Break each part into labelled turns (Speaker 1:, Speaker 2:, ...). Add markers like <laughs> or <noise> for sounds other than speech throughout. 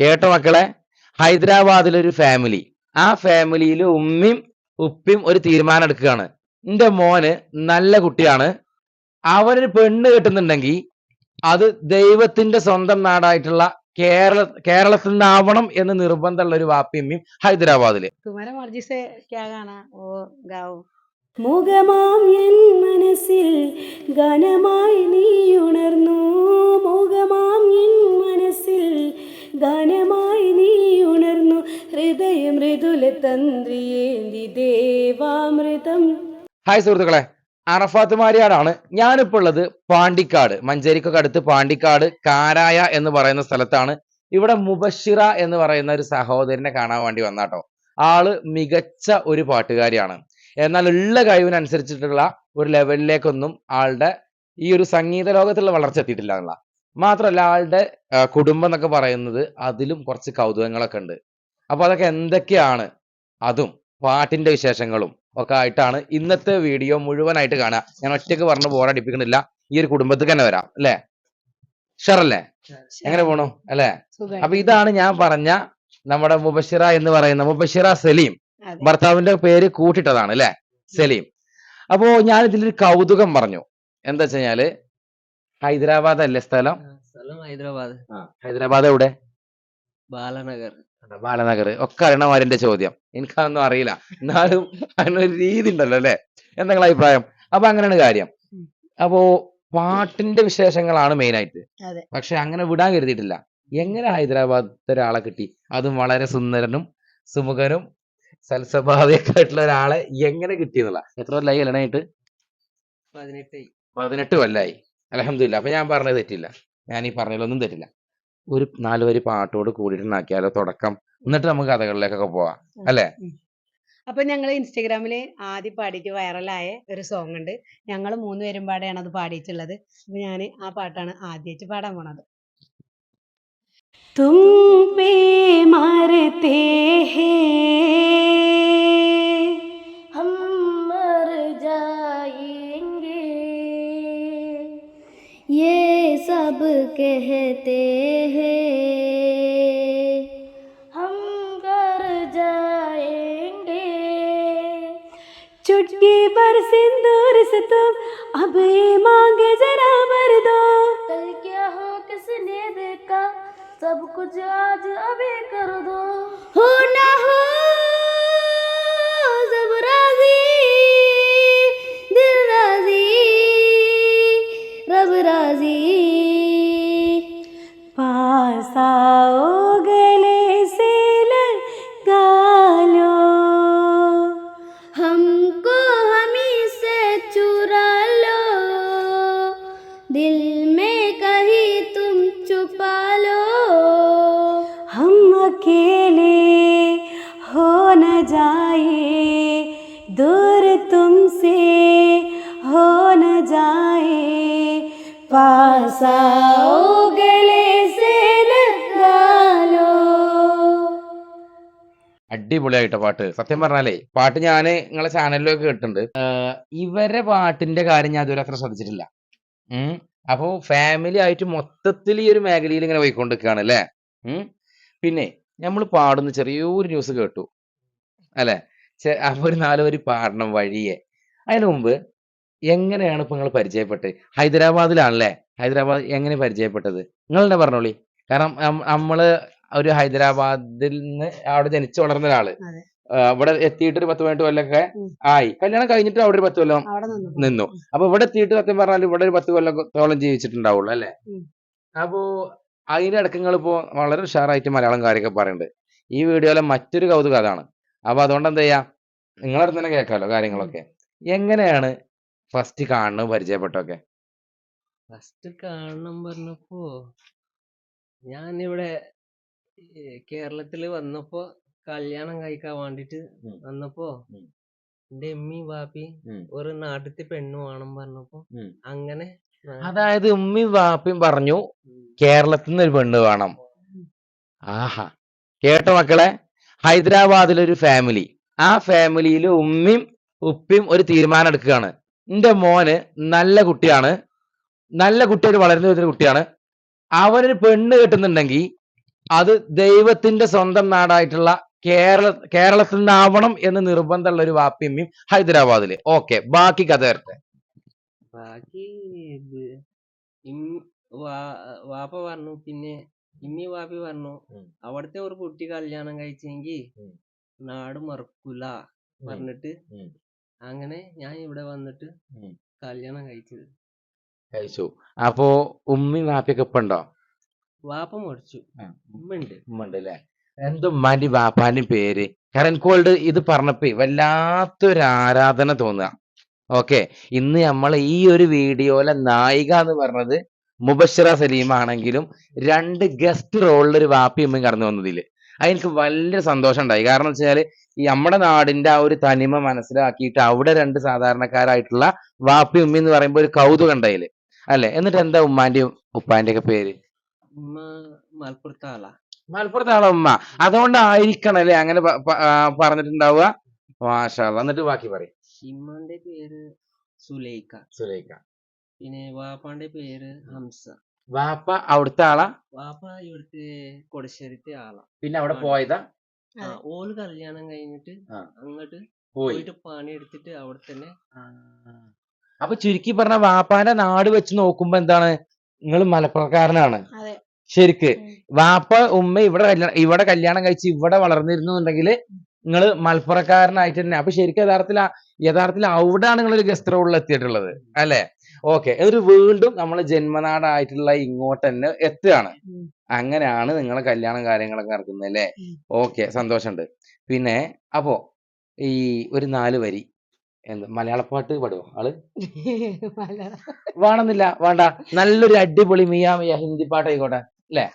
Speaker 1: കേട്ടോ മക്കളെ? ഹൈദരാബാദിലൊരു ഫാമിലി ആ ഫാമിലിയിൽ ഉമ്മയും ഉപ്പയും ഒരു തീരുമാനം എടുക്കുകയാണ്. എന്റെ മോന് നല്ല കുട്ടിയാണ്. അവനൊരു പെണ്ണ് കിട്ടുന്നുണ്ടെങ്കിൽ അത് ദൈവത്തിന്റെ സ്വന്തം നാടായിട്ടുള്ള കേരള കേരളത്തിൽ നിന്നാവണം എന്ന് നിർബന്ധമുള്ള ഒരു വാപ്പിയമ്മയും
Speaker 2: ഹൈദരാബാദിൽ.
Speaker 3: മുഖമാം എൻ മനസ്സിൽ ഘനമായി നീ ഉണർന്നു മുഖമാം എൻ മനസ്സിൽ ഘനമായി നീ ഉണർന്നു ഹൃദയ മൃദുല തന്ത്രിയേന്തി ദേവാമൃതം.
Speaker 1: ഹായ് സുഹൃത്തുക്കളെ. അറഫാത്ത് മാരിയാടാണ് ഞാനിപ്പോ ഉള്ളത് പാണ്ടിക്കാട് മഞ്ചേരിക്കൊക്കെ അടുത്ത് പാണ്ടിക്കാട് കാരായ എന്ന് പറയുന്ന സ്ഥലത്താണ്. ഇവിടെ മുബഷിറ എന്ന് പറയുന്ന ഒരു സഹോദരനെ കാണാൻ വേണ്ടി വന്നാട്ടോ. ആൾ മികച്ച ഒരു പാട്ടുകാരിയാണ്. എന്നാൽ ഉള്ള കഴിവിനനുസരിച്ചിട്ടുള്ള ഒരു ലെവലിലേക്കൊന്നും ആളുടെ ഈ ഒരു സംഗീത ലോകത്തുള്ള വളർച്ച എത്തിയിട്ടില്ല എന്നുള്ള. മാത്രമല്ല ആളുടെ കുടുംബം എന്നൊക്കെ പറയുന്നത് അതിലും കുറച്ച് കൗതുകങ്ങളൊക്കെ ഉണ്ട്. അപ്പൊ അതൊക്കെ എന്തൊക്കെയാണ്? അതും പാട്ടിന്റെ വിശേഷങ്ങളും ഒക്കെ ആയിട്ടാണ് ഇന്നത്തെ വീഡിയോ മുഴുവനായിട്ട് കാണുക. ഞാൻ ഒറ്റയ്ക്ക് പറഞ്ഞ് ബോറടിപ്പിക്കണില്ല ഈ ഒരു കുടുംബത്തിൽ തന്നെ വരാം അല്ലേ? ഷറല്ലേ എങ്ങനെ പോണു? അല്ലേ? അപ്പൊ ഇതാണ് ഞാൻ പറഞ്ഞ നമ്മുടെ മുബഷിറ എന്ന് പറയുന്ന മുബഷിറ സലീം. ഭർത്താവിന്റെ പേര് കൂട്ടിട്ടതാണ് അല്ലെ? സലീം. അപ്പോ ഞാൻ ഇതിലൊരു കൗതുകം പറഞ്ഞു. എന്താ വെച്ച് കഴിഞ്ഞാൽ ഹൈദരാബാദ് അല്ലേ സ്ഥലം?
Speaker 4: സ്ഥലം ഹൈദരാബാദ്.
Speaker 1: ഹൈദരാബാദ് എവിടെ?
Speaker 4: ബാലനഗർ.
Speaker 1: ബാലനഗർ. ഒക്കെ അറിയണമാര് എന്റെ ചോദ്യം. എനിക്കതൊന്നും അറിയില്ല. എന്നാലും അതിനൊരു രീതി ഉണ്ടല്ലോ അല്ലെ? എന്തെങ്കിലും അഭിപ്രായം? അപ്പൊ അങ്ങനെയാണ് കാര്യം. അപ്പോ പാട്ടിന്റെ വിശേഷങ്ങളാണ് മെയിൻ ആയിട്ട്. പക്ഷെ അങ്ങനെ വിടാൻ കരുതിയിട്ടില്ല. എങ്ങനെ ഹൈദരാബാദ് ഒരാളെ കിട്ടി? അതും വളരെ സുന്ദരനും സുമുഖനും സൽസ്വഭാവിയൊക്കെ ആയിട്ടുള്ള ഒരാളെ എങ്ങനെ കിട്ടി എന്നുള്ള. എത്ര കൊല്ലായി കല്യാണമായിട്ട്
Speaker 4: പതിനെട്ട്
Speaker 1: പതിനെട്ട് കൊല്ലായി. അലഹമില്ല അപ്പൊ ഞാൻ പറഞ്ഞത് തെറ്റില്ല. ഞാൻ ഈ പറഞ്ഞതിലൊന്നും തെറ്റില്ല. ഒരു നാല് വരി പാട്ടോട് കൂടിയിട്ടുണ്ടാക്കിയാലോ തുടക്കം. എന്നിട്ട് നമുക്ക് കഥകളിലേക്കൊക്കെ പോവാം. അല്ലേ?
Speaker 2: അപ്പൊ ഞങ്ങൾ ഇൻസ്റ്റഗ്രാമിൽ ആദ്യം പാടിയിട്ട് വൈറലായ ഒരു സോങ് ഉണ്ട്. ഞങ്ങൾ മൂന്ന് പേരും പാടെയാണ് അത് പാടിയിട്ടുള്ളത്. അപ്പൊ ഞാൻ ആ പാട്ടാണ് ആദ്യമായിട്ട് പാടാൻ പോണത്.
Speaker 3: तुम पे मरते हैं। हम मर जाएँगे। ये सब कहते हैं। हम कर जाएँगे। चुटकी पर सिंदूर से तुम अब ये मांगे जरा भर दो। कल क्या हो किसने देखा? सब कुछ आज अभी कर दो। हो ना हो।
Speaker 1: അടിപൊളിയായിട്ടോ പാട്ട്? സത്യം പറഞ്ഞാലേ പാട്ട് ഞാൻ നിങ്ങളെ ചാനലിലൊക്കെ കേട്ടിട്ടുണ്ട്. ഇവരെ പാട്ടിന്റെ കാര്യം ഞാൻ അതുവരെ അത്ര ശ്രദ്ധിച്ചിട്ടില്ല. ഉം അപ്പോ ഫാമിലി ആയിട്ട് മൊത്തത്തിൽ ഈ ഒരു മേഖലയിൽ ഇങ്ങനെ പോയിക്കൊണ്ടിരിക്കുകയാണ് അല്ലേ? പിന്നെ നമ്മൾ പാടുന്ന ചെറിയൊരു ന്യൂസ് കേട്ടു അല്ലെ? അപ്പോൾ അപ്പൊ ഒരു നാല് വരി പാടണം വഴിയെ. അതിന് മുമ്പ് എങ്ങനെയാണ് ഇപ്പൊ നിങ്ങൾ പരിചയപ്പെട്ടത്? ഹൈദരാബാദിലാണല്ലേ? ഹൈദരാബാദ് എങ്ങനെ പരിചയപ്പെട്ടത്? നിങ്ങൾ തന്നെ പറഞ്ഞോളി? കാരണം നമ്മൾ ഒരു ഹൈദരാബാദിൽ നിന്ന് അവിടെ ജനിച്ചു വളർന്ന ഒരാൾ. ഇവിടെ എത്തിയിട്ട് ഒരു പത്ത് പതിനെട്ട്
Speaker 2: കൊല്ലൊക്കെ.
Speaker 1: ആയി. കല്യാണം കഴിഞ്ഞിട്ട് അവിടെ ഒരു പത്ത് കൊല്ലം
Speaker 2: നിന്നു.
Speaker 1: അപ്പൊ ഇവിടെ എത്തിയിട്ട് സത്യം പറഞ്ഞാൽ ഇവിടെ ഒരു പത്ത് കൊല്ലത്തോളം ജീവിച്ചിട്ടുണ്ടാവുള്ളൂ അല്ലെ. അപ്പോ അതിന്റെ അടക്കങ്ങൾ ഇപ്പോ വളരെ ഉഷാറായിട്ട് മലയാളം കാര്യമൊക്കെ പറയുന്നുണ്ട് ഈ വീഡിയോയിലെ മറ്റൊരു കൗതുക അതാണ്. അപ്പൊ അതുകൊണ്ട് എന്താ ചെയ്യാ? നിങ്ങളടുത്ത് അടുത്ത് തന്നെ കേൾക്കാമല്ലോ കാര്യങ്ങളൊക്കെ. എങ്ങനെയാണ് ഫസ്റ്റ് കാണണം പരിചയപ്പെട്ടൊക്കെ
Speaker 4: ഫസ്റ്റ് കാണണം പറഞ്ഞപ്പോ ഞാൻ ഈ കേരളത്തിൽ വന്നപ്പോ കല്യാണം കഴിക്കാൻ വേണ്ടിട്ട്. വന്നപ്പോ എന്റെ ഉമ്മി
Speaker 1: ബാപ്പി
Speaker 4: ഒരു നാട്ടിലത്തെ പെണ്ണ് വേണം പറഞ്ഞപ്പോ. അങ്ങനെ
Speaker 1: അതായത് ഉമ്മയും വാപ്പയും പറഞ്ഞു കേരളത്തിൽ നിന്ന് ഒരു പെണ്ണ് വേണം. ആഹാ. കേട്ടോ മക്കളെ? ഹൈദരാബാദിലൊരു ഫാമിലി. ആ ഫാമിലിയിൽ ഉമ്മയും ഉപ്പയും ഒരു തീരുമാനം എടുക്കുകയാണ് എന്റെ മോന് നല്ല കുട്ടിയാണ്. നല്ല വളർന്നു വരുന്ന കുട്ടിയാണ്. അവനൊരു പെണ്ണ് കിട്ടുന്നുണ്ടെങ്കിൽ അത് ദൈവത്തിന്റെ സ്വന്തം നാടായിട്ടുള്ള കേരള കേരളത്തിൽ നിന്നാവണം എന്ന് നിർബന്ധമുള്ള ഒരു വാപ്പിയമ്മയും ഹൈദരാബാദിൽ. ഓക്കെ ബാക്കി കഥ വരട്ടെ.
Speaker 4: ബാക്കി വാപ്പ പറഞ്ഞു പിന്നെ ഇമ്മി വാപ്പി പറഞ്ഞു അവിടത്തെ ഒരു കുട്ടി കല്യാണം കഴിച്ചെങ്കി നാട് മറക്കൂല പറഞ്ഞിട്ട് അങ്ങനെ ഞാൻ ഇവിടെ വന്നിട്ട് കല്യാണം കഴിച്ചത്.
Speaker 1: കഴിച്ചു. അപ്പോ ഉമ്മി വാപ്പിയൊക്കെ ഇപ്പൊ ഉണ്ടോ?
Speaker 4: വാപ്പ മുറിച്ചു ഉമ്മയുണ്ട്. ഉമ്മണ്ടല്ലേ
Speaker 1: ഉമ്മണ്ട് അല്ലെ എന്തോ ഉമ്മാന്റെയും വാപ്പാന്റെയും പേര്. കാരണം എനിക്കോൾഡ് ഇത് പറഞ്ഞപ്പോ വല്ലാത്തൊരു ആരാധന തോന്നുക. ഓക്കെ ഇന്ന് നമ്മൾ ഈ ഒരു വീഡിയോയിലെ നായിക എന്ന് പറഞ്ഞത് മുബഷിറ സലീം ആണെങ്കിലും രണ്ട് ഗസ്റ്റ് റോളിൽ ഒരു വാപ്പി ഉമ്മയും കടന്നു വന്നതിൽ. അതെനിക്ക് വലിയ സന്തോഷം ഉണ്ടായി കാരണം വെച്ചാൽ ഈ നമ്മുടെ നാടിന്റെ ആ ഒരു തനിമ മനസ്സിലാക്കിയിട്ട് അവിടെ രണ്ട് സാധാരണക്കാരായിട്ടുള്ള വാപ്പി ഉമ്മി എന്ന് പറയുമ്പോൾ ഒരു കൗതുകം ഉണ്ടായിൽ അല്ലെ? എന്നിട്ട് എന്താ ഉമ്മാന്റെയും ഉപ്പാന്റെയൊക്കെ പേര്?
Speaker 4: മലപ്പുറത്തെ ആളാ.
Speaker 1: മലപ്പുറത്തെ ആളെ ഉമ്മ. അതുകൊണ്ടായിരിക്കണം അല്ലേ അങ്ങനെ പറഞ്ഞിട്ടുണ്ടാവുക? മാഷാ അല്ലാ. എന്നിട്ട് ബാക്കി പറയും.
Speaker 4: ഇമ്മാന്റെ പേര് സുലൈക്ക
Speaker 1: സുലൈഖ.
Speaker 4: പിന്നെ വാപ്പാന്റെ പേര് ഹംസ.
Speaker 1: വാപ്പ അവിടുത്തെ ആളാ?
Speaker 4: വാപ്പ ഇവിടുത്തെ കൊടശ്ശേരിത്തെ ആളാ.
Speaker 1: പിന്നെ അവിടെ. പോയതാ?
Speaker 4: ഓൾ ഓൽ കല്യാണം കഴിഞ്ഞിട്ട് അങ്ങോട്ട് പോയിട്ട് പണി എടുത്തിട്ട് അവിടെ തന്നെ
Speaker 1: അപ്പൊ ചുരുക്കി പറഞ്ഞ വാപ്പാന്റെ നാട് വെച്ച് നോക്കുമ്പോ എന്താണ്? നിങ്ങൾ മലപ്പുറക്കാരനാണ്.
Speaker 2: അതെ.
Speaker 1: ശരിക്ക്. വാപ്പ ഉമ്മ ഇവിടെ കല്യാണം ഇവിടെ കല്യാണം കഴിച്ച് ഇവിടെ വളർന്നിരുന്നുണ്ടെങ്കിൽ നിങ്ങൾ മലപ്പുറക്കാരനായിട്ട് തന്നെ അപ്പൊ ശരിക്കും യഥാർത്ഥത്തിൽ യഥാർത്ഥത്തിൽ അവിടെയാണ് നിങ്ങൾ ഒരു ഗസ്റ്റ് റോഡിൽ എത്തിയിട്ടുള്ളത്. അല്ലെ? ഓക്കെ. ഒരു വീണ്ടും നമ്മളെ ജന്മനാടായിട്ടുള്ള ഇങ്ങോട്ട് തന്നെ എത്തുകയാണ് അങ്ങനെയാണ് നിങ്ങളെ കല്യാണം കാര്യങ്ങളൊക്കെ നടക്കുന്നത് അല്ലേ. ഓക്കെ. സന്തോഷമുണ്ട്. പിന്നെ അപ്പോ ഈ ഒരു നാല് വരി. എന്താ? മലയാളപ്പാട്ട് പാടുവോ
Speaker 2: ആൾ. <laughs>
Speaker 1: വേണമെന്നില്ല. വേണ്ട. നല്ലൊരു അടിപൊളി മിയാ മിയാ ഹിന്ദി പാട്ടായിക്കോട്ടെ. അല്ലേ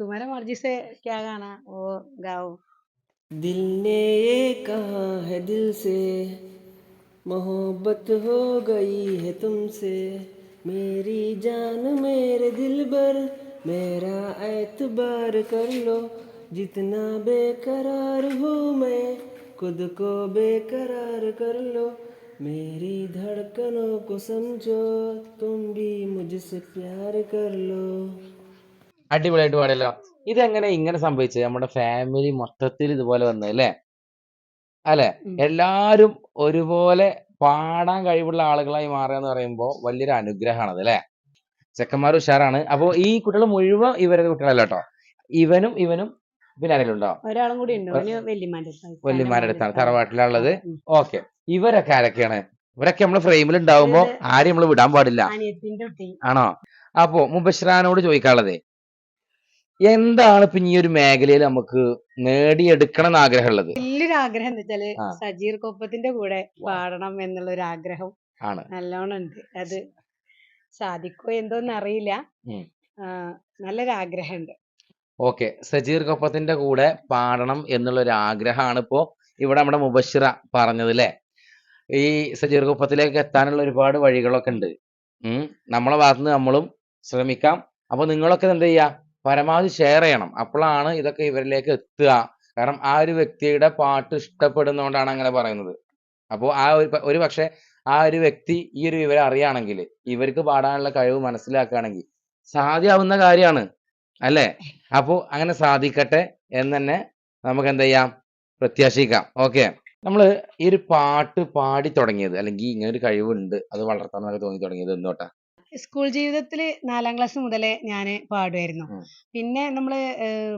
Speaker 2: तुम्हारा मर्जी से क्या गाना वो गाओ
Speaker 4: दिल ने ये कहा है दिल से मोहब्बत हो गई है तुमसे मेरी जान मेरे दिल भर मेरा एतबार कर लो जितना बेकरार हूँ मैं खुद को बेकरार कर लो मेरी धड़कनों को समझो तुम भी मुझसे प्यार कर लो
Speaker 1: അടിപൊളിയായിട്ട് പാടിയല്ലോ. ഇതെങ്ങനെ ഇങ്ങനെ സംഭവിച്ചത് നമ്മുടെ ഫാമിലി മൊത്തത്തിൽ ഇതുപോലെ വന്നത് അല്ലേ? അല്ലെ? എല്ലാരും ഒരുപോലെ പാടാൻ കഴിവുള്ള ആളുകളായി മാറുക എന്ന് പറയുമ്പോൾ വലിയൊരു അനുഗ്രഹമാണത് അല്ലെ? ചെക്കന്മാർ ഉഷാറാണ്. അപ്പൊ ഈ കുട്ടികൾ മുഴുവൻ ഇവരുടെ കുട്ടികളല്ല കേട്ടോ? ഇവനും ഇവനും പിന്നെ ആരെങ്കിലും ഉണ്ടോ.
Speaker 2: ഒരാളും കൂടി ഉണ്ട്.
Speaker 1: വല്യമാരുടെ അടുത്താണ് തറവാട്ടിലുള്ളത്. ഓക്കെ. ഇവരൊക്കെ ആരൊക്കെയാണ്? ഇവരൊക്കെ നമ്മൾ ഫ്രെയിമിൽ ഉണ്ടാവുമ്പോ ആരെയും നമ്മൾ വിടാൻ പാടില്ല. ആണോ? അപ്പോ മുബശ്രാനോട് ചോദിക്കാനുള്ളത്. എന്താണ് ഇപ്പൊ ഈ ഒരു മേഖലയിൽ നമുക്ക് നേടിയെടുക്കണം എന്ന് ആഗ്രഹമുള്ളത്
Speaker 2: വലിയൊരു ആഗ്രഹം എന്താ
Speaker 1: വെച്ചാൽ
Speaker 2: സജീർ കൊപ്പത്തിന്റെ കൂടെ പാടണം എന്നുള്ള ഒരു ആഗ്രഹം
Speaker 1: ആണ്.
Speaker 2: നല്ലോണം ഉണ്ട് അത് സാധിക്കോ എന്തോന്ന് അറിയില്ല. നല്ലൊരു ആഗ്രഹമുണ്ട്
Speaker 1: ഓക്കെ. സജീർ കൊപ്പത്തിന്റെ കൂടെ പാടണം എന്നുള്ള ഒരു ആഗ്രഹമാണ് ഇപ്പോ ഇവിടെ നമ്മുടെ മുബഷിറ പറഞ്ഞത് അല്ലേ ഈ സജീർ കൊപ്പത്തിലേക്ക് എത്താനുള്ള ഒരുപാട് വഴികളൊക്കെ ഉണ്ട് ഉം. നമ്മളെ ഭാഗത്തുനിന്ന് നമ്മളും ശ്രമിക്കാം. അപ്പൊ നിങ്ങളൊക്കെ എന്ത് ചെയ്യാ? പരമാവധി ഷെയർ ചെയ്യണം. അപ്പോഴാണ് ഇതൊക്കെ ഇവരിലേക്ക് എത്തുക. കാരണം ആ ഒരു വ്യക്തിയുടെ പാട്ട് ഇഷ്ടപ്പെടുന്നതുകൊണ്ടാണ് അങ്ങനെ പറയുന്നത്. അപ്പോൾ ആ ഒരു ഒരു പക്ഷെ ആ ഒരു വ്യക്തി ഈ ഒരു വിവരം അറിയുകയാണെങ്കിൽ ഇവർക്ക് പാടാനുള്ള കഴിവ് മനസ്സിലാക്കുകയാണെങ്കിൽ സാധ്യമാവുന്ന കാര്യമാണ്. അല്ലേ? അപ്പോൾ അങ്ങനെ സാധിക്കട്ടെ എന്ന് തന്നെ നമുക്ക് എന്ത് ചെയ്യാം? പ്രത്യാശിക്കാം. ഓക്കെ. നമ്മൾ ഈ ഒരു പാട്ട് പാടി തുടങ്ങിയത് അല്ലെങ്കിൽ ഇങ്ങനെ ഒരു കഴിവുണ്ട് അത് വളർത്താന്നൊക്കെ തോന്നി തുടങ്ങിയത് എന്നോട്ടാ
Speaker 2: സ്കൂൾ ജീവിതത്തിൽ നാലാം ക്ലാസ് മുതലേ ഞാൻ പാടുമായിരുന്നു പിന്നെ നമ്മൾ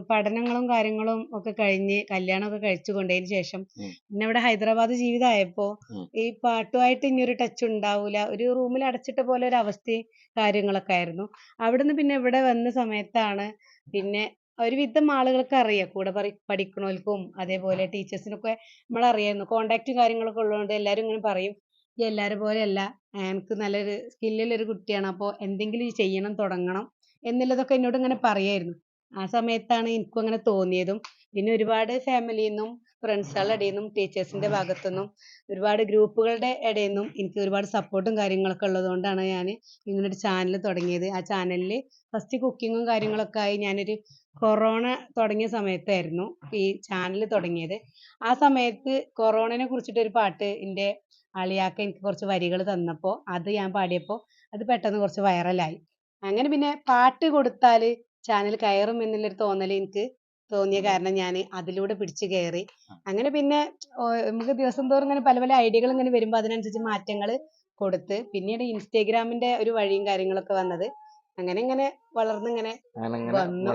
Speaker 2: പഠനങ്ങളും കാര്യങ്ങളും ഒക്കെ കഴിഞ്ഞ് കല്യാണമൊക്കെ കഴിച്ചു കൊണ്ടതിന് ശേഷം പിന്നെ ഇവിടെ ഹൈദരാബാദ് ജീവിതമായപ്പോ
Speaker 1: ഉം.
Speaker 2: ഈ പാട്ടുമായിട്ട് ഇനി ഒരു ടച്ച് ഉണ്ടാവൂല. ഒരു റൂമിൽ അടച്ചിട്ട പോലെ ഒരു അവസ്ഥയും കാര്യങ്ങളൊക്കെ ആയിരുന്നു. അവിടുന്ന് പിന്നെ ഇവിടെ വന്ന സമയത്താണ് പിന്നെ ഒരുവിധം ആളുകൾക്ക് അറിയാം. കൂടെ പറി പഠിക്കണോൽക്കും അതേപോലെ ടീച്ചേഴ്സിനൊക്കെ നമ്മൾ അറിയായിരുന്നു കോണ്ടാക്റ്റും കാര്യങ്ങളൊക്കെ ഉള്ളതുകൊണ്ട് എല്ലാവരും ഇങ്ങനെ പറയും. എല്ലാവരും പോലെയല്ല എനിക്ക് നല്ലൊരു സ്കില്ലുള്ള ഒരു കുട്ടിയാണ് അപ്പോൾ എന്തെങ്കിലും ചെയ്യണം തുടങ്ങണം എന്നുള്ളതൊക്കെ എന്നോട് ഇങ്ങനെ പറയായിരുന്നു. ആ സമയത്താണ് എനിക്കും അങ്ങനെ തോന്നിയതും. പിന്നെ ഒരുപാട് ഫാമിലിയിൽ നിന്നും ഫ്രണ്ട്സുകളുടെ ഇടയിൽ നിന്നും ടീച്ചേഴ്സിന്റെ ഭാഗത്തു നിന്നും ഒരുപാട് ഗ്രൂപ്പുകളുടെ ഇടയിൽ നിന്നും എനിക്ക് ഒരുപാട് സപ്പോർട്ടും കാര്യങ്ങളൊക്കെ ഉള്ളതുകൊണ്ടാണ് ഞാൻ ഇങ്ങനെ ഒരു ചാനൽ തുടങ്ങിയത്. ആ ചാനലിൽ ഫസ്റ്റ് കുക്കിങ്ങും കാര്യങ്ങളൊക്കെ ആയി ഞാനൊരു കൊറോണ തുടങ്ങിയ സമയത്തായിരുന്നു ഈ ചാനൽ തുടങ്ങിയത്. ആ സമയത്ത് കൊറോണനെ കുറിച്ചിട്ട് ഒരു പാട്ട് എന്റെ അളിയാക്ക എനിക്ക് കുറച്ച് വരികൾ തന്നപ്പോൾ അത് ഞാൻ പാടിയപ്പോൾ അത് പെട്ടെന്ന് കുറച്ച് വൈറലായി. അങ്ങനെ പിന്നെ പാട്ട് കൊടുത്താൽ ചാനൽ കയറും എന്നുള്ളൊരു തോന്നൽ എനിക്ക് തോന്നിയ കാരണം ഞാൻ അതിലൂടെ പിടിച്ചു കയറി അങ്ങനെ പിന്നെ നമുക്ക് ദിവസം തോറും ഇങ്ങനെ പല പല ഐഡിയകൾ ഇങ്ങനെ വരുമ്പോൾ അതിനനുസരിച്ച് മാറ്റങ്ങൾ കൊടുത്ത് പിന്നീട് ഇൻസ്റ്റാഗ്രാമിന്റെ ഒരു വഴിയും കാര്യങ്ങളൊക്കെ വന്നത്. അങ്ങനെ ഇങ്ങനെ വളർന്നിങ്ങനെ ഇങ്ങനെ.
Speaker 1: വളർന്നു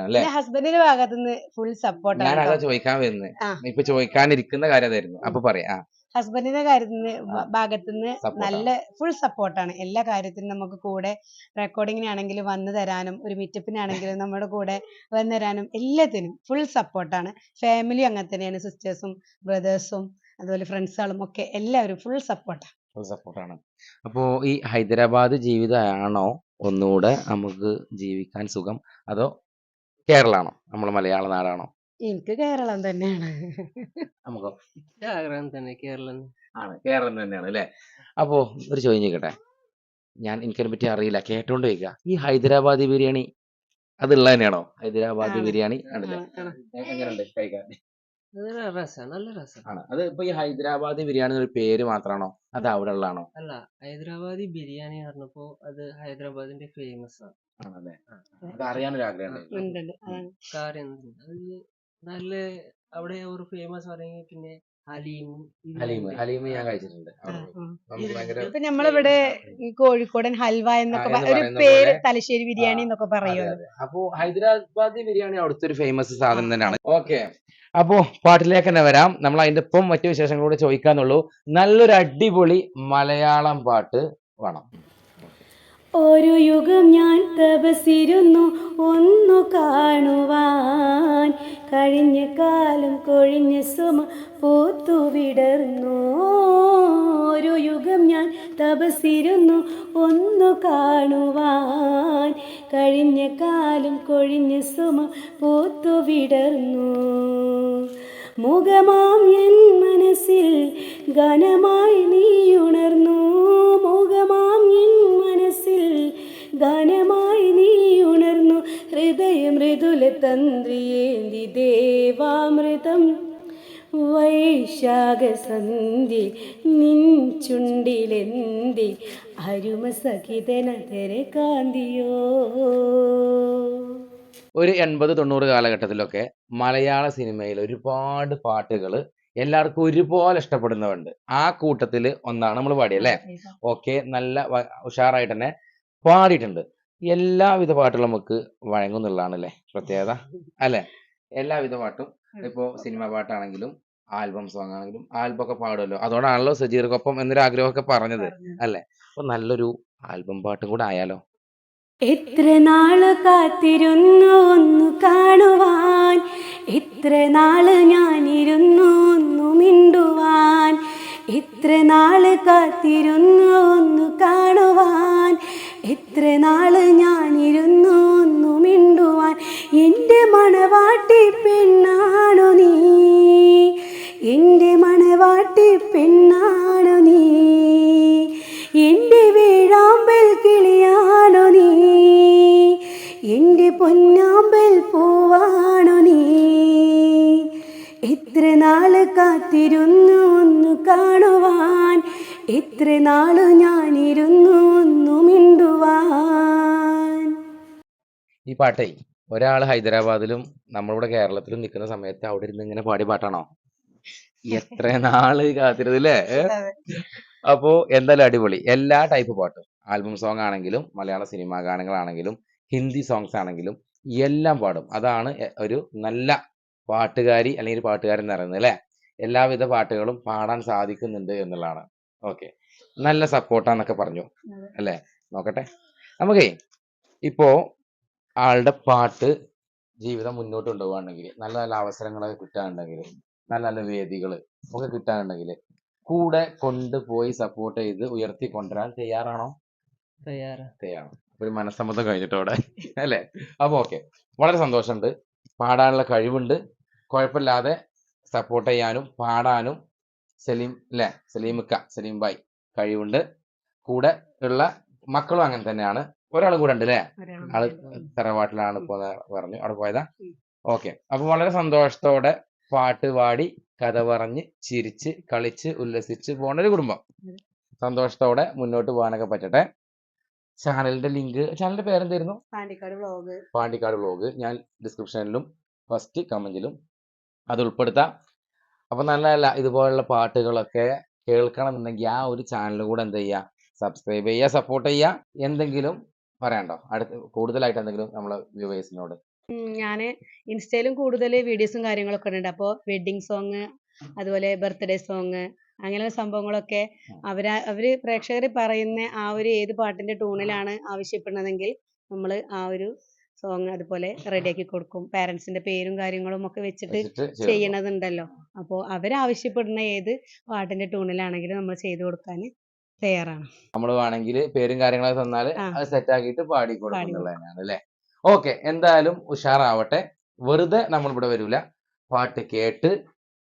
Speaker 1: അല്ലെ?
Speaker 2: പിന്നെ ഹസ്ബൻഡിന്റെ ഭാഗത്തുനിന്ന് ഫുൾ സപ്പോർട്ടാണ്
Speaker 1: ചോദിക്കാൻ വരുന്നത്. ഇപ്പൊ ചോദിക്കാനിരിക്കുന്ന കാര്യം അതായിരുന്നു. അപ്പൊ പറയാ.
Speaker 2: ഹസ്ബൻഡിന്റെ കാര്യത്തിന്
Speaker 1: നിന്ന്
Speaker 2: ഭാഗത്തുനിന്ന്
Speaker 1: നിന്ന്
Speaker 2: നല്ല ഫുൾ സപ്പോർട്ടാണ് എല്ലാ കാര്യത്തിനും നമുക്ക് കൂടെ റെക്കോർഡിങ്ങിനാണെങ്കിലും വന്നു തരാനും ഒരു മീറ്റപ്പിനാണെങ്കിലും നമ്മുടെ കൂടെ വന്നു തരാനും എല്ലാത്തിനും ഫുൾ സപ്പോർട്ടാണ് ഫാമിലി അങ്ങനെ തന്നെയാണ്. സിസ്റ്റേഴ്സും ബ്രദേഴ്സും അതുപോലെ ഫ്രണ്ട്സുകളും ഒക്കെ എല്ലാവരും ഫുൾ സപ്പോർട്ടാണ്
Speaker 1: ഫുൾ സപ്പോർട്ടാണ് അപ്പോ ഈ ഹൈദരാബാദ് ജീവിതമാണോ ഒന്നുകൂടെ നമുക്ക് ജീവിക്കാൻ സുഖം? അതോ കേരളാണോ? നമ്മൾ മലയാള നാടാണോ?
Speaker 2: എനിക്ക് കേരളം തന്നെയാണ്.
Speaker 1: നമുക്കോ?
Speaker 4: ആഗ്രഹം തന്നെ കേരളം
Speaker 1: ആണ്. കേരളം തന്നെയാണ് അല്ലേ? അപ്പോ ഒരു ചോദ്യം ചോദിക്കട്ടെ? ഞാൻ എനിക്കതിനെ പറ്റി അറിയില്ല. കേട്ടോണ്ട് ചോദിക്കുക ഈ ഹൈദരാബാദി ബിരിയാണി അതുള്ള തന്നെയാണോ ഹൈദരാബാദി
Speaker 2: ആണ്.
Speaker 1: ബിരിയാണി ആണല്ലേ?
Speaker 2: ആണ്, ആണ്.
Speaker 1: എങ്ങനെയുണ്ട്? കഴിക്കാൻ?
Speaker 4: അത് രസമാണ് നല്ല രസം.
Speaker 1: ആണ്. അത് ഇപ്പൊ ഈ ഹൈദരാബാദി ബിരിയാണി ഒരു പേര് മാത്രമാണോ? അത് അവിടെ ഉള്ളതാണോ?
Speaker 4: അല്ല ഹൈദരാബാദി ബിരിയാണി പറഞ്ഞപ്പോ അത് ഹൈദരാബാദിന്റെ ഫേമസ് ആണ്.
Speaker 1: ആണല്ലേ. അത് അറിയാനൊരു ആഗ്രഹം ഉണ്ടായിരുന്നു.
Speaker 2: അതാണ്.
Speaker 4: കാര്യം? അത് നല്ല അവിടെ ഒരു ഫേമസ് പറയുന്നത് പിന്നെ ഹലീം
Speaker 1: ഹലീം
Speaker 4: ഉണ്ട്.
Speaker 1: ഹലീം ഞാൻ കഴിച്ചിട്ടുണ്ട് അവിടെ
Speaker 2: ആ.
Speaker 1: നമുക്ക് ഭയങ്കര
Speaker 2: ഇപ്പൊ നമ്മളിവിടെ ഈ കോഴിക്കോടൻ ഹൽവ എന്നൊക്കെ
Speaker 1: ആ,
Speaker 2: പ-
Speaker 1: എന്ന്
Speaker 2: ഒരു
Speaker 1: പറയുന്ന
Speaker 2: പേര്
Speaker 1: പോലെ-
Speaker 2: തലശ്ശേരി ബിരിയാണി
Speaker 1: ആ,
Speaker 2: എന്നൊക്കെ
Speaker 1: അതെ,
Speaker 2: പറയുമല്ലോ.
Speaker 1: അതെ. അപ്പോ ഹൈദരാബാദി ബിരിയാണി അവിടുത്തെ ഒരു ഫേമസ് സാധനം തന്നെയാണ്. ഓക്കെ. അപ്പോ പാട്ടിലേക്ക് തന്നെ വരാം. നമ്മൾ അതിന്റെ ഒപ്പം മറ്റു വിശേഷങ്ങളോട് ചോദിക്കാന്നുള്ളൂ. നല്ലൊരു അടിപൊളി മലയാളം പാട്ട് വേണം.
Speaker 3: ഒരു യുഗം ഞാൻ തപസിരുന്നു ഒന്നു കാണുവാൻ. കഴിഞ്ഞ കാലം കൊഴിഞ്ഞ സുമ പൂത്തു വിടർന്നു. ഒരു യുഗം ഞാൻ തപസിരുന്നു ഒന്നു കാണുവാൻ. കഴിഞ്ഞ കാലം കൊഴിഞ്ഞ സുമ പൂത്തു വിടർന്നു. മുഖമാം എൻ മനസ്സിൽ ഘനമായി നീ ഉണർന്നു ഘനമായി നീ ഉണർന്നു. ഹൃദയ മൃദുല തന്ത്രിയേന്തി ദേവാമൃതം. വൈശാഖസന്ധി നിൻ ചുണ്ടിലെന്തി അരുമ സഹിതനതരെ കാന്തിയോ.
Speaker 1: ഒരു എൺപത് തൊണ്ണൂറ് കാലഘട്ടത്തിലൊക്കെ മലയാള സിനിമയിൽ ഒരുപാട് പാട്ടുകൾ എല്ലാവർക്കും ഒരുപോലെ ഇഷ്ടപ്പെടുന്നവരുണ്ട്. ആ കൂട്ടത്തിൽ ഒന്നാണ് നമ്മൾ പാടിയല്ലേ ഓക്കെ നല്ല ഉഷാറായിട്ട് തന്നെ പാടിയിട്ടുണ്ട്. എല്ലാവിധ പാട്ടുകളും നമുക്ക് വഴങ്ങുന്നുള്ളതാണ് അല്ലേ പ്രത്യേകത? അല്ലെ? എല്ലാവിധ പാട്ടും ഇപ്പോ സിനിമ പാട്ടാണെങ്കിലും ആൽബം സോങ് ആണെങ്കിലും ആൽബം ഒക്കെ പാടുമല്ലോ. അതോടാണല്ലോ സജീർക്കൊപ്പം എന്നൊരു ആഗ്രഹമൊക്കെ പറഞ്ഞത്. അല്ലെ? അപ്പൊ നല്ലൊരു ആൽബം പാട്ടും കൂടെ ആയാലോ?
Speaker 3: എത്ര നാൾ കാത്തിരുന്നു ഒന്ന് കാണുവാൻ? എത്ര നാൾ ഞാനിരുന്നു ഒന്ന് മിണ്ടുവാൻ? എത്ര നാൾ കാത്തിരുന്നു ഒന്ന് എത്ര നാൾ ഞാനിരുന്നു ഒന്നു മിണ്ടുവാൻ. എന്റെ മണവാട്ടി പെണ്ണാണു നീ? എന്റെ മണവാട്ടി പെണ്ണാണു നീ? എന്റെ വേഴാമ്പൽ കിളിയാണു നീ? എന്റെ പൊന്നാമ്പൽ പൂവാണു നീ? എത്ര നാൾ കാത്തിരുന്നു ഒന്ന് കാണുവാൻ. എത്ര നാൾ ഞാനിരുന്നു ഒന്നു മിണ്ടുവാൻ.
Speaker 1: ഈ പാട്ടേ ഒരാൾ ഹൈദരാബാദിലും നമ്മളിവിടെ കേരളത്തിലും നിൽക്കുന്ന സമയത്ത് അവിടെ ഇരുന്ന് ഇങ്ങനെ പാടിയ പാട്ടാണോ? എത്ര നാൾ കാത്തിരുന്നു അല്ലേ അപ്പോ എന്തായാലും അടിപൊളി. എല്ലാ ടൈപ്പ് പാട്ടും. ആൽബം സോങ് ആണെങ്കിലും മലയാള സിനിമാ ഗാനങ്ങളാണെങ്കിലും ഹിന്ദി സോങ്സ് ആണെങ്കിലും എല്ലാം പാടും. അതാണ് ഒരു നല്ല പാട്ടുകാരി അല്ലെങ്കിൽ പാട്ടുകാരൻ എന്ന് പറയുന്നത് അല്ലേ? എല്ലാവിധ പാട്ടുകളും പാടാൻ സാധിക്കുന്നുണ്ട് എന്നുള്ളതാണ്. ഓക്കെ. നല്ല സപ്പോർട്ടാന്നൊക്കെ പറഞ്ഞു. അല്ലേ? നോക്കട്ടെ. നമുക്കേ ഇപ്പോ ആളുടെ പാട്ട് ജീവിതം മുന്നോട്ട് കൊണ്ടുപോകാണെങ്കിൽ നല്ല നല്ല അവസരങ്ങളൊക്കെ കിട്ടാനുണ്ടെങ്കിൽ നല്ല നല്ല വേദികൾ ഒക്കെ കിട്ടാനുണ്ടെങ്കിൽ കൂടെ കൊണ്ടുപോയി സപ്പോർട്ട് ചെയ്ത് ഉയർത്തി കൊണ്ടുവരാൻ തയ്യാറാണോ?
Speaker 4: തയ്യാറാ.
Speaker 1: തയ്യാറാണ് ഒരു മനസ്സമ്മതം കഴിഞ്ഞിട്ടോടെ അല്ലേ? അപ്പൊ ഓക്കെ. വളരെ സന്തോഷമുണ്ട്. പാടാനുള്ള കഴിവുണ്ട്. കുഴപ്പമില്ലാതെ സപ്പോർട്ട് ചെയ്യാനും പാടാനും സലീം അല്ലേ സലീമിക്ക സലീം ബായ്. കഴിവുണ്ട്. കൂടെ ഉള്ള മക്കളും അങ്ങനെ തന്നെയാണ്. ഒരാളും കൂടെ ഉണ്ട് അല്ലേ ആൾ തറവാട്ടിലാണ് ഇപ്പൊ പറഞ്ഞു. അവിടെ പോയതാ. ഓക്കെ. അപ്പൊ വളരെ സന്തോഷത്തോടെ പാട്ട് പാടി കഥ പറഞ്ഞ് ചിരിച്ച് കളിച്ച് ഉല്ലസിച്ച് പോണ ഒരു കുടുംബം. സന്തോഷത്തോടെ മുന്നോട്ട് പോകാനൊക്കെ പറ്റട്ടെ. ചാനലിന്റെ ലിങ്ക് ചാനലിന്റെ പേരെന്തായിരുന്നു?
Speaker 2: പാണ്ടിക്കാട് വ്ളോഗ്.
Speaker 1: പാണ്ടിക്കാട് വ്ലോഗ് ഞാൻ ഡിസ്ക്രിപ്ഷനിലും ഫസ്റ്റ് കമന്റിലും അത് ഉൾപ്പെടുത്താം. അപ്പൊ നല്ല നല്ല ഇതുപോലുള്ള പാട്ടുകളൊക്കെ കേൾക്കണമെന്നുണ്ടെങ്കിൽ ആ ഒരു ചാനൽ കൂടെ എന്ത് ചെയ്യുക? സബ്സ്ക്രൈബ് ചെയ്യുക സപ്പോർട്ട് ചെയ്യുക. എന്തെങ്കിലും പറയണ്ടോ? അടുത്ത് കൂടുതലായിട്ട് എന്തെങ്കിലും നമ്മളെ വ്യൂവേഴ്സിനോട്?
Speaker 2: ഞാൻ ഇൻസ്റ്റയിലും കൂടുതൽ വീഡിയോസും കാര്യങ്ങളൊക്കെ ഉണ്ട് അപ്പോൾ വെഡ്ഡിങ് സോങ് അതുപോലെ ബർത്ത്ഡേ സോങ് അങ്ങനെയുള്ള സംഭവങ്ങളൊക്കെ അവർ അവർ പ്രേക്ഷകർ പറയുന്ന ആ ഒരു ഏത് പാട്ടിന്റെ ട്യൂണിലാണ് ആവശ്യപ്പെടുന്നതെങ്കിൽ നമ്മൾ ആ ഒരു സോങ് അതുപോലെ റെഡിയാക്കി കൊടുക്കും. പാരന്റ്സിന്റെ പേരും കാര്യങ്ങളും ഒക്കെ വെച്ചിട്ട്. ചെയ്യണതുണ്ടല്ലോ. അപ്പോൾ അവരാവശ്യപ്പെടുന്ന ഏത് പാട്ടിന്റെ ട്യൂണിലാണെങ്കിലും നമ്മൾ ചെയ്തു കൊടുക്കാൻ തയ്യാറാണ്.
Speaker 1: നമ്മൾ വേണമെങ്കിൽ പേരും കാര്യങ്ങളൊക്കെ തന്നാൽ അത് സെറ്റ് ആക്കിയിട്ട് പാടി കൊടുക്കുന്നതാണ് അല്ലേ? ഓക്കെ എന്തായാലും ഉഷാറാവട്ടെ. വെറുതെ നമ്മൾ ഇവിടെ വരൂല. പാട്ട് കേട്ട്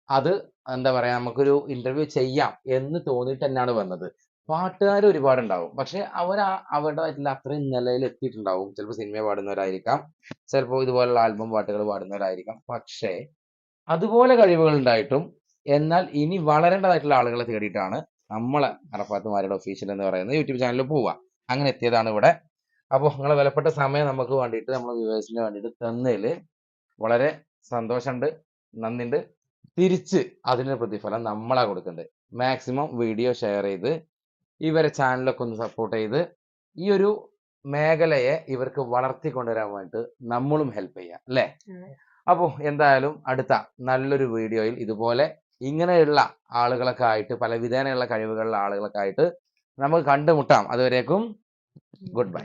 Speaker 1: അത് എന്താ പറയാ നമുക്കൊരു ഇന്റർവ്യൂ ചെയ്യാം എന്ന് തോന്നിയിട്ട് തന്നെയാണ് വന്നത്. പാട്ടുകാർ ഒരുപാടുണ്ടാവും. പക്ഷെ അവർ അവരുടേതായിട്ടുള്ള അത്രയും നിലയിൽ എത്തിയിട്ടുണ്ടാവും ചിലപ്പോൾ സിനിമ പാടുന്നവരായിരിക്കാം. ചിലപ്പോൾ ഇതുപോലുള്ള ആൽബം പാട്ടുകൾ പാടുന്നവരായിരിക്കാം. പക്ഷേ അതുപോലെ കഴിവുകൾ ഉണ്ടായിട്ടും എന്നാൽ ഇനി വളരേണ്ടതായിട്ടുള്ള ആളുകളെ തേടിയിട്ടാണ് നമ്മളെ അറഫാത്തുമാരുടെ ഒഫീഷ്യൽ എന്ന് പറയുന്ന യൂട്യൂബ് ചാനലിൽ പോവുക. അങ്ങനെ എത്തിയതാണ് ഇവിടെ. അപ്പോൾ നിങ്ങളെ വിലപ്പെട്ട സമയം നമുക്ക് വേണ്ടിയിട്ട് നമ്മളെ വ്യൂവേഴ്സിന് വേണ്ടിയിട്ട് തന്നതിൽ വളരെ സന്തോഷമുണ്ട് നന്ദിയുണ്ട്. തിരിച്ച് അതിന് പ്രതിഫലം നമ്മളാ കൊടുക്കേണ്ടത് മാക്സിമം വീഡിയോ ഷെയർ ചെയ്ത് ഇവരെ ചാനലൊക്കെ ഒന്ന് സപ്പോർട്ട് ചെയ്ത് ഈ ഒരു മേഖലയെ ഇവർക്ക് വളർത്തി കൊണ്ടുവരാൻ വേണ്ടിയിട്ട് നമ്മളും ഹെൽപ്പ് ചെയ്യാം അല്ലേ?
Speaker 2: അപ്പോ
Speaker 1: അപ്പോൾ എന്തായാലും അടുത്ത നല്ലൊരു വീഡിയോയിൽ ഇതുപോലെ ഇങ്ങനെയുള്ള ആളുകളൊക്കെ ആയിട്ട് പല വിധേനയുള്ള കഴിവുകളുള്ള ആളുകളൊക്കെ ആയിട്ട് നമുക്ക് കണ്ടുമുട്ടാം. അതുവരേക്കും ഗുഡ് ബൈ